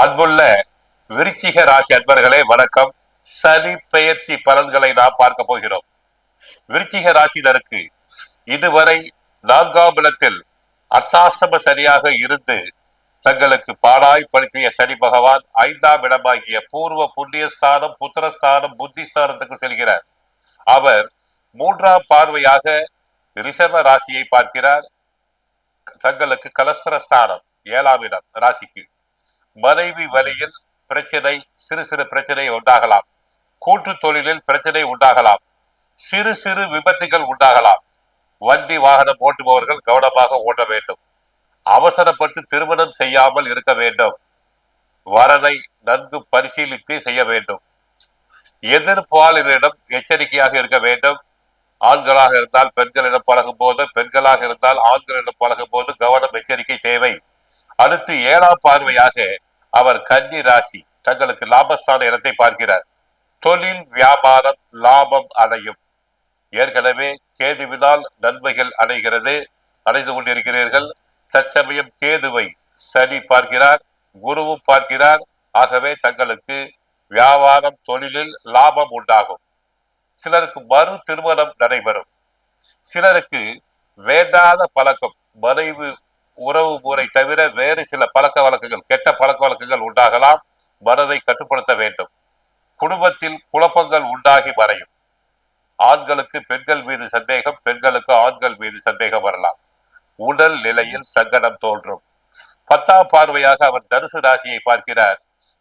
அன்புள்ள விருச்சிக ராசி அன்பர்களே வணக்கம். சனி பெயர்ச்சி பலன்களை நாம் பார்க்க போகிறோம். விருச்சிக ராசினருக்கு இதுவரை நான்காம் இடத்தில் அர்த்தாஷ்டம சனியாக இருந்து தங்களுக்கு பாடாய் படுத்திய சனி பகவான் ஐந்தாம் இடமாகிய பூர்வ புண்ணியஸ்தானம் புத்திரஸ்தானம் புத்திஸ்தானத்துக்கு செல்கிறார். அவர் மூன்றாம் பார்வையாக ரிசர்வ ராசியை பார்க்கிறார். தங்களுக்கு கலஸ்தர ஸ்தானம் ஏழாம் இடம் ராசிக்கு. மனைவி வழியில் பிரச்சனை சிறு சிறு பிரச்சனை உண்டாகலாம். கூட்டு தொழிலில் பிரச்சனை உண்டாகலாம். சிறு சிறு விபத்துகள் உண்டாகலாம். வண்டி வாகனம் ஓட்டுபவர்கள் கவனமாக ஓட்ட வேண்டும். அவசரப்பட்டு திருமணம் செய்யாமல் இருக்க வேண்டும். வரதை நன்கு பரிசீலித்து செய்ய வேண்டும். எதிர்ப்பாளரிடம் எச்சரிக்கையாக இருக்க வேண்டும். ஆண்களாக இருந்தால் பெண்களிடம் பழகும் போது பெண்களாக இருந்தால் ஆண்களிடம் பழகும் போது கவனம் எச்சரிக்கை தேவை. அடுத்து ஏழாம் பார்வையாக அவர் கன்னி ராசி. தங்களுக்கு லாபஸ்தான இடத்தை பார்க்கிறார். தொழில் வியாபாரம் லாபம் அடையும். ஏற்கனவே கேதுவினால் நன்மைகள் அடைகிறது. அடைந்து கொண்டிருக்கிறீர்கள். தற்சமயம் கேதுவை சனி பார்க்கிறார் குருவும் பார்க்கிறார். ஆகவே தங்களுக்கு வியாபாரம் தொழிலில் லாபம் உண்டாகும். சிலருக்கு மறு திருமணம் நடைபெறும். சிலருக்கு வேண்டாத பழக்கம் மறைவு உறவு முறை தவிர வேறு சில பழக்க வழக்கங்கள் கெட்ட பழக்க வழக்கங்கள் உண்டாகலாம். மனதை கட்டுப்படுத்த வேண்டும். குடும்பத்தில் குழப்பங்கள் உண்டாகி மறையும். ஆண்களுக்கு பெண்கள் மீது சந்தேகம் பெண்களுக்கு ஆண்கள் மீது சந்தேகம் வரலாம். உடல் நிலையில் சங்கடம் தோன்றும். பத்தாம் பார்வையாக அவர் தனுசு ராசியை பார்க்கிறார்.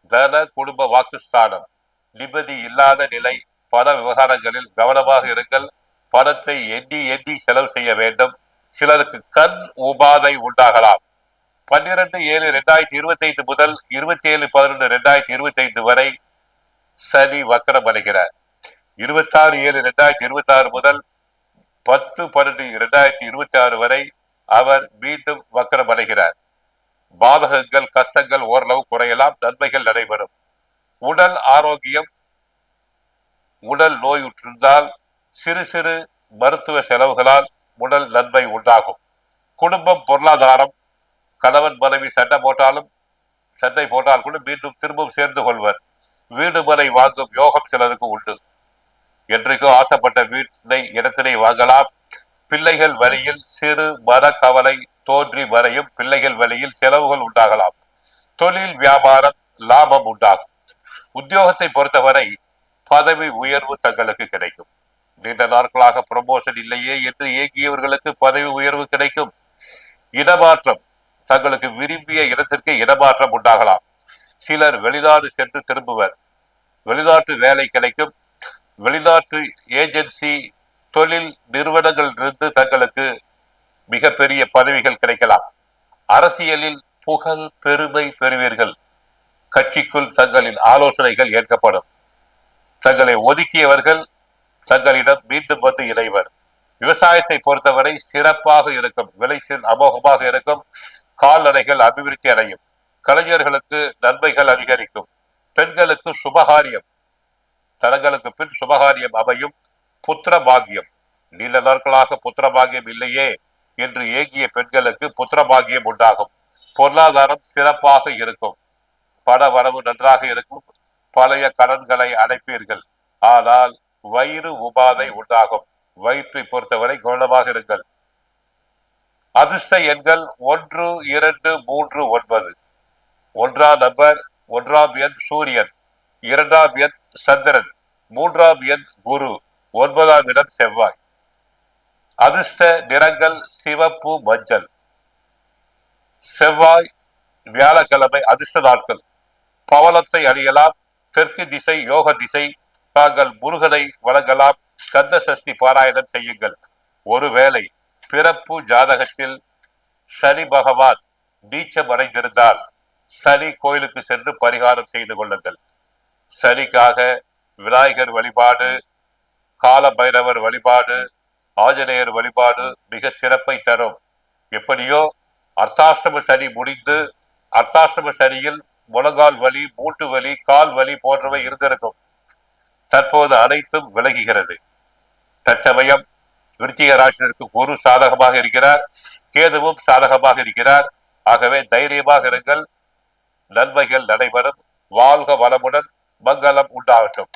தன குடும்ப வாக்குஸ்தானம். நிம்மதி இல்லாத நிலை. பண விவகாரங்களில் கவனமாக இருங்கள். பணத்தை எண்ணி எண்ணி செலவு செய்ய வேண்டும். சிலருக்கு கண் உபாதை உண்டாகலாம். பன்னிரண்டு ஏழு ரெண்டாயிரத்தி இருபத்தி ஐந்து முதல் இருபத்தி ஏழு பதினொன்று ரெண்டாயிரத்தி இருபத்தி ஐந்து வரை சனி வக்கரம் அடைகிறார். இருபத்தாறு ஏழு ரெண்டாயிரத்தி இருபத்தி ஆறு முதல் பத்து பன்னெண்டு ரெண்டாயிரத்தி இருபத்தி ஆறு வரை அவர் மீண்டும் வக்கரம் அடைகிறார். பாதகங்கள் கஷ்டங்கள் ஓரளவு குறையலாம் நன்மைகள் நடைபெறும். உடல் ஆரோக்கியம் உடல் நோயுற்றிருந்தால் சிறு சிறு மருத்துவ செலவுகளால் உடல் நன்மை உண்டாகும். குடும்பம் பொருளாதாரம் கணவன் மனைவி சண்டை போட்டாலும் சண்டை போட்டால் கூட மீண்டும் திரும்பவும் சேர்ந்து கொள்வர். வீடு மனை வாங்கும் யோகம் சிலருக்கு உண்டு. என்றைக்கோ ஆசைப்பட்ட வீட்டினை இடத்தினை வாங்கலாம். பிள்ளைகள் வழியில் சிறு மனக்கவலை கவலை தோன்றி வரையும் பிள்ளைகள் வழியில் செலவுகள் உண்டாகலாம். தொழில் வியாபாரம் லாபம் உண்டாகும். உத்தியோகத்தை பொறுத்தவரை பதவி உயர்வு தங்களுக்கு கிடைக்கும். நீண்ட நாட்களாக ப்ரமோஷன் இல்லையே என்று ஏங்கியவர்களுக்கு பதவி உயர்வு கிடைக்கும். இடமாற்றம் தங்களுக்கு விரும்பிய இடத்திற்கு இடமாற்றம் உண்டாகலாம். சிலர் வெளிநாடு சென்று திரும்புவர். வெளிநாட்டு வேலை கிடைக்கும். வெளிநாட்டு ஏஜென்சி தொழில் நிறுவனங்களிலிருந்து தங்களுக்கு மிகப்பெரிய பதவிகள் கிடைக்கலாம். அரசியலில் புகழ் பெருமை பெறுவீர்கள். கட்சிக்குள் தங்களின் ஆலோசனைகள் ஏற்கப்படும். தங்களை ஒதுக்கியவர்கள் தங்களிடம் மீண்டும் வந்து இணைவர் விவசாயத்தை பொறுத்தவரை சிறப்பாக இருக்கும் விளைச்சல் அமோகமாக இருக்கும் கால்நடைகள் அபிவிருத்தி அடையும் கலைஞர்களுக்கு நன்மைகள் அதிகரிக்கும் பெண்களுக்கு சுபகாரியம் தனங்களுக்கு பின் சுபகாரியம் அமையும் புத்திர பாகியம் நீண்ட நாட்களாக புத்திர பாகியம் இல்லையே என்று ஏகிய பெண்களுக்கு புத்திர பாகியம் உண்டாகும். பொருளாதாரம் சிறப்பாக இருக்கும். பண வரவு நன்றாக இருக்கும். பழைய கடன்களை அடைப்பீர்கள். ஆனால் வயிறு உபாதை உண்டாகும். வயிற்றை பொறுத்தவரை கவனமாக இருங்கள். அதிர்ஷ்ட எண்கள் ஒன்று இரண்டு மூன்று ஒன்பது. ஒன்றாம் நம்பர் ஒன்றாம் எண் சூரியன். இரண்டாம் எண் சந்திரன். மூன்றாம் எண் குரு. ஒன்பதாம் இடம் செவ்வாய். அதிர்ஷ்ட நிறங்கள் சிவப்பு மஞ்சள். செவ்வாய் வியாழக்கிழமை அதிர்ஷ்ட நாட்கள். பவளத்தை அணியலாம். தெற்கு திசை யோக திசை தாங்கள் முருகனை வழங்கலாம். கந்த சஷ்டி பாராயணம் செய்யுங்கள். ஒருவேளை பிறப்பு ஜாதகத்தில் சனி பகவான் நீச்சம் அடைந்திருந்தால் சனி கோயிலுக்கு சென்று பரிகாரம் செய்து கொள்ளுங்கள். சனிக்காக விநாயகர் வழிபாடு கால பைரவர் வழிபாடு ஆஞ்சநேயர் வழிபாடு மிக சிறப்பை தரும். எப்படியோ அர்த்தாஷ்டம சனி முடிந்து அர்த்தாஷ்டம சனியில் முழங்கால் வலி மூட்டு வலி கால் வலி போன்றவை இருந்திருக்கும். தற்போது அனைத்தும் விலகுகிறது. தற்சமயம் விருச்சிக ராசினருக்கு குரு சாதகமாக இருக்கிறார் கேதுவும் சாதகமாக இருக்கிறார். ஆகவே தைரியமாக இருங்கள். நன்மைகள் நடைபெறும். வாழ்க வளமுடன். மங்களம் உண்டாகட்டும்.